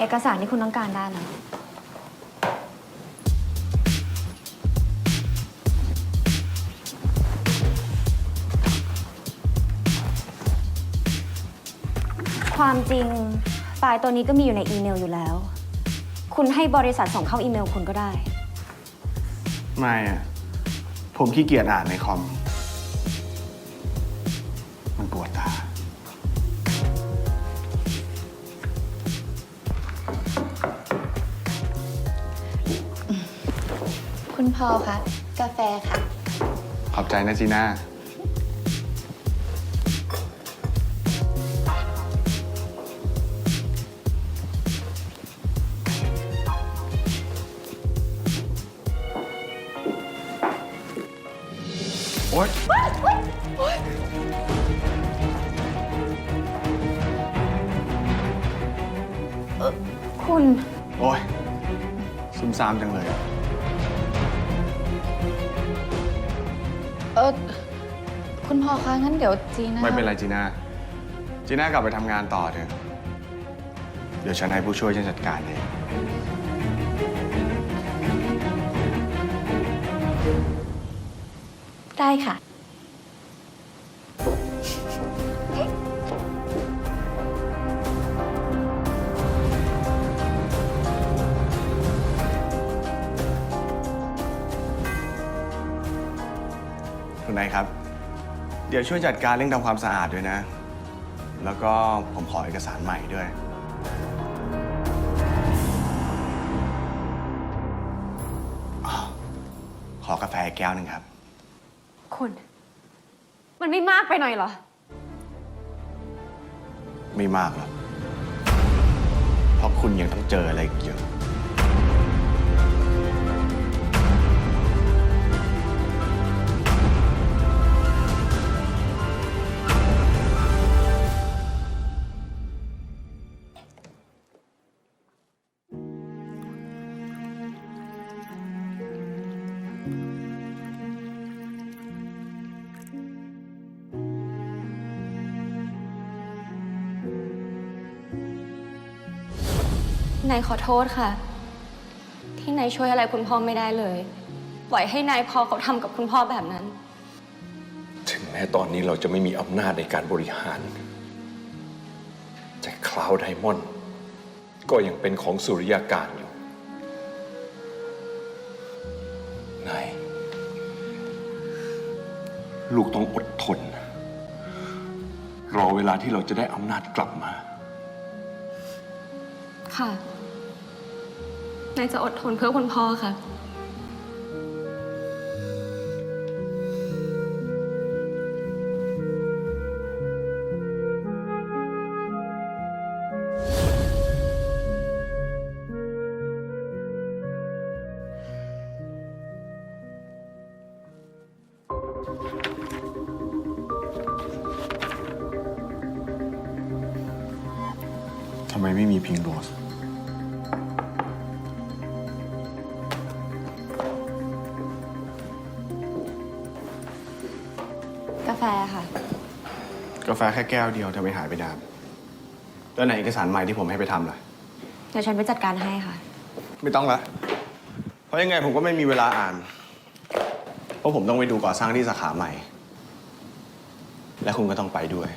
เอกสารที่คุณต้องการได้แล้ว ความจริงไฟล์ตัวนี้ก็มีอยู่ในอีเมลอยู่แล้ว คุณให้บริษัทส่งเข้าอีเมลคุณก็ได้ ไม่อะผมขี้เกียจอ่านในคอม มันปวดตา คุณพอคะกาแฟค่ะ ขอบใจนะจีน่า โอ๊ย คุณ โอ๊ยซุ่มซ่ามจังเลย เออคุณพอคะงั้นเดี๋ยวจีน่าไม่เป็นไรจีน่า จีน่ากลับไปทำงานต่อเถอะ เดี๋ยวฉันให้ผู้ช่วยฉันจัดการเอง ได้ค่ะ คุณนายครับ เดี๋ยวช่วยจัดการเรื่องทำความสะอาดด้วยนะ แล้วก็ผมขอเอกสารใหม่ด้วยอ้าวขอกาแฟแก้วหนึ่งครับ คุณ มันไม่มากไปหน่อยเหรอ ไม่มากหรอกเพราะคุณยังต้องเจออะไรอีกเยอะ นายขอโทษค่ะ ที่นายช่วยอะไรคุณพ่อไม่ได้เลย ปล่อยให้นายพ่อเขาทำกับคุณพ่อแบบนั้น ถึงแม้ตอนนี้เราจะไม่มีอำนาจในการบริหาร แต่คลาวไดมอนด์ก็ยังเป็นของสุริยาการอยู่ นาย ลูกต้องอดทน รอเวลาที่เราจะได้อำนาจกลับมา ค่ะนายจะอดทนเพื่อคุณพ่อค่ะ ทำไมไม่มีพิงโรส กาแฟค่ะ กาแฟแค่แก้วเดียวทำไมหายไปนานแล้วไหนเอกสารใหม่ที่ผมให้ไปทำล่ะ เดี๋ยวฉันไปจัดการให้ค่ะ ไม่ต้องละ เพราะยังไงผมก็ไม่มีเวลาอ่าน เพราะผมต้องไปดูก่อสร้างที่สาขาใหม่ และคุณก็ต้องไปด้วย